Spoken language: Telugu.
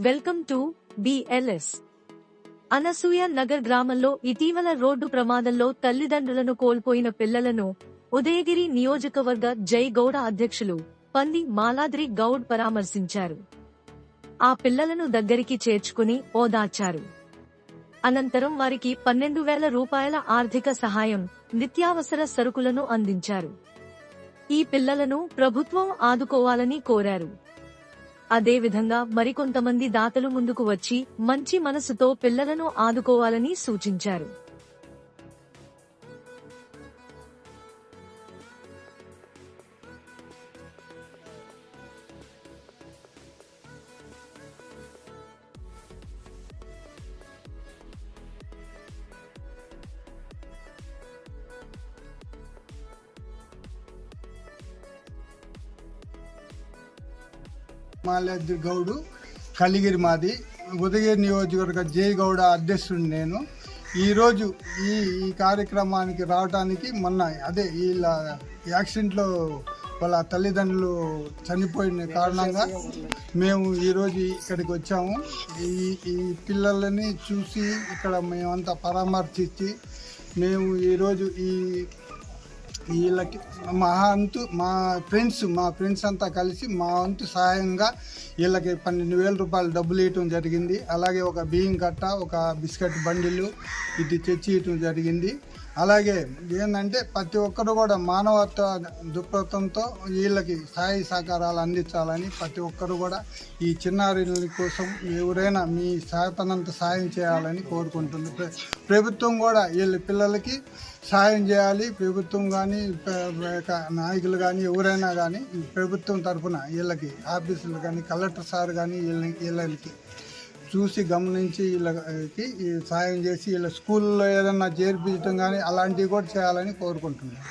Welcome to BLS Anasuya Nagar గ్రామంలో ఇటీవల రోడ్డు ప్రమాదంలో తల్లిదండ్రులను కోల్పోయిన పిల్లలను ఉదయగిరి నియోజకవర్గ జైగౌడ అధ్యక్షులు పంది మాలాద్రి గౌడ్ పరామర్శించారు. ఆ పిల్లలను దగ్గరికి చేర్చుకుని ఓదార్చారు. అనంతరం వారికి పన్నెండు వేల రూపాయల ఆర్థిక సహాయం నిత్యావసర సరుకులను అందించారు. ఈ పిల్లలను ప్రభుత్వం ఆదుకోవాలని కోరారు. అదేవిధంగా మరికొంతమంది దాతలు ముందుకు వచ్చి మంచి మనసుతో పిల్లలను ఆదుకోవాలని సూచించారు. మాల్యాద్రి గౌడు కలిగిరి మాది. ఉదయగిరి నియోజకవర్గ జై గౌడ అధ్యక్షుడు నేను. ఈరోజు ఈ ఈ కార్యక్రమానికి రావడానికి మొన్న అదే వీళ్ళ యాక్సిడెంట్లో వాళ్ళ తల్లిదండ్రులు చనిపోయిన కారణంగా మేము ఈరోజు ఇక్కడికి వచ్చాము. ఈ ఈ పిల్లలని చూసి ఇక్కడ మేమంతా పరామర్శించి మేము ఈరోజు ఈ వీళ్ళకి మా అంతు మా ఫ్రెండ్స్ మా ఫ్రెండ్స్ అంతా కలిసి మా వంతు సహాయంగా వీళ్ళకి పన్నెండు వేల రూపాయలు డబ్బులు ఇవ్వటం జరిగింది. అలాగే ఒక బియ్యం కట్ట ఒక బిస్కెట్ బండిలు ఇది తెచ్చి ఇవ్వటం జరిగింది. అలాగే ఏంటంటే ప్రతి ఒక్కరు కూడా మానవత్వ దృక్పథంతో వీళ్ళకి సహాయ సహకారాలు అందించాలని ప్రతి ఒక్కరు కూడా ఈ చిన్నారుల కోసం ఎవరైనా మీ సహాయతనంత సాయం చేయాలని కోరుకుంటుంది. ప్రభుత్వం కూడా వీళ్ళ పిల్లలకి సాయం చేయాలి. ప్రభుత్వం కానీ నాయకులు కానీ ఎవరైనా కానీ ప్రభుత్వం తరఫున వీళ్ళకి ఆఫీసులు కానీ కలెక్టర్ సార్ కానీ వీళ్ళ వీళ్ళకి చూసి గమనించి వీళ్ళకి సాయం చేసి వీళ్ళ స్కూల్లో ఏదన్నా చేర్పించడం కానీ అలాంటివి కూడా చేయాలని కోరుకుంటున్నాను.